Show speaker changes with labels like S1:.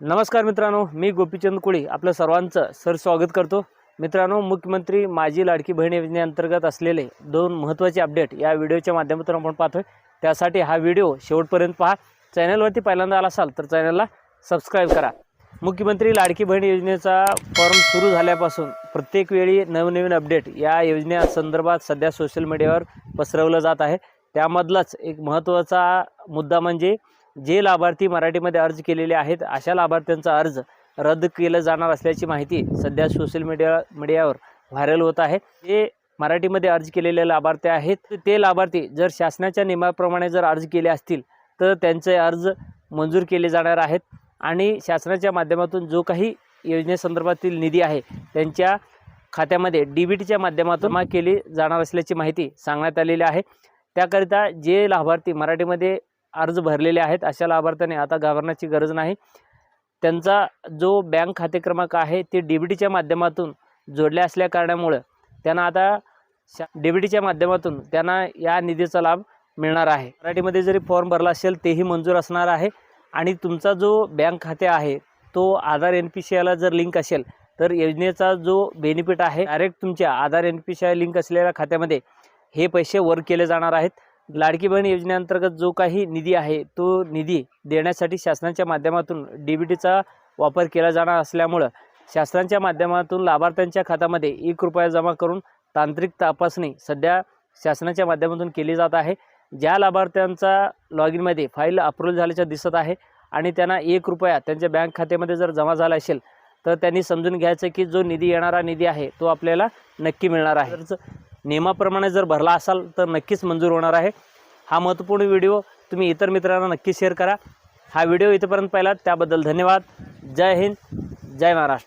S1: नमस्कार मित्रांनो मी गोपीचंद कुळे आपलं सर्वांचं सर स्वागत करतो. मित्रांनो मुख्यमंत्री माझी लाडकी बहीण योजनेअंतर्गत असलेले दोन महत्त्वाचे अपडेट या व्हिडिओच्या माध्यमातून आपण पाहतोय. त्यासाठी हा व्हिडिओ शेवटपर्यंत पहा. चॅनलवरती पहिल्यांदा आला असाल तर चॅनलला सबस्क्राईब करा. मुख्यमंत्री लाडकी बहीण योजनेचा फॉर्म सुरू झाल्यापासून प्रत्येक वेळी नवनवीन अपडेट या योजनेसंदर्भात सध्या सोशल मीडियावर पसरवलं जात आहे. त्यामधलाच एक महत्त्वाचा मुद्दा म्हणजे जे लाभार्थी मराठीमध्ये अर्ज केलेले आहेत अशा लाभार्थ्यांचा अर्ज रद्द केलं जाणार असल्याची माहिती सध्या सोशल मीडिया मीडियावर व्हायरल होत आहे. जे मराठीमध्ये अर्ज केलेले लाभार्थी आहेत ते लाभार्थी जर शासनाच्या नियमाप्रमाणे जर अर्ज केले असतील तर त्यांचे अर्ज मंजूर केले जाणार आहेत आणि शासनाच्या माध्यमातून जो काही योजनेसंदर्भातील निधी आहे त्यांच्या खात्यामध्ये डी बी टीच्या माध्यमातून जमा केली जाणार असल्याची माहिती सांगण्यात आलेली आहे. त्याकरिता जे लाभार्थी मराठीमध्ये अर्ज भरलेले आहेत. अशा लाभार्थ्याने आता घाबरण्याची गरज नाही. त्यांचा जो बँक खाते क्रमांक आहे ते डी बी टीच्या माध्यमातून जोडले असल्या कारणामुळं त्यांना आता शा डी बी टीच्या माध्यमातून त्यांना या निधीचा लाभ मिळणार आहे. मराठीमध्ये जरी फॉर्म भरला असेल तेही मंजूर असणार आहे. आणि तुमचा जो बँक खाते आहे तो आधार एन पी सी आयला जर लिंक असेल तर योजनेचा जो बेनिफिट आहे डायरेक्ट तुमच्या Aadhaar N P C I link असलेल्या खात्यामध्ये हे पैसे वर्क केले जाणार आहेत. लाडकी बहीण योजनेअंतर्गत जो काही निधी आहे तो निधी देण्यासाठी शासनाच्या माध्यमातून डी बी टीचा वापर केला जाणार असल्यामुळं शासनाच्या माध्यमातून लाभार्थ्यांच्या खात्यामध्ये एक रुपया जमा करून तांत्रिक तपासणी सध्या शासनाच्या माध्यमातून केली जात आहे. ज्या लाभार्थ्यांचा लॉग इनमध्ये फाईल अप्रूव्हल झाल्याचं दिसत आहे आणि त्यांना एक रुपया त्यांच्या बँक खात्यामध्ये जर जमा झाला असेल तर त्यांनी समजून घ्यायचं की जो निधी येणारा निधी आहे तो आपल्याला नक्की मिळणार आहे. नियमाप्रमाणे जर भरला असाल तर नक्कीच मंजूर होणार आहे. हा महत्त्वपूर्ण व्हिडिओ तुम्ही इतर मित्रांना नक्की शेअर करा. हा व्हिडिओ इथंपर्यंत पाहिला त्याबद्दल धन्यवाद. जय हिंद जय महाराष्ट्र.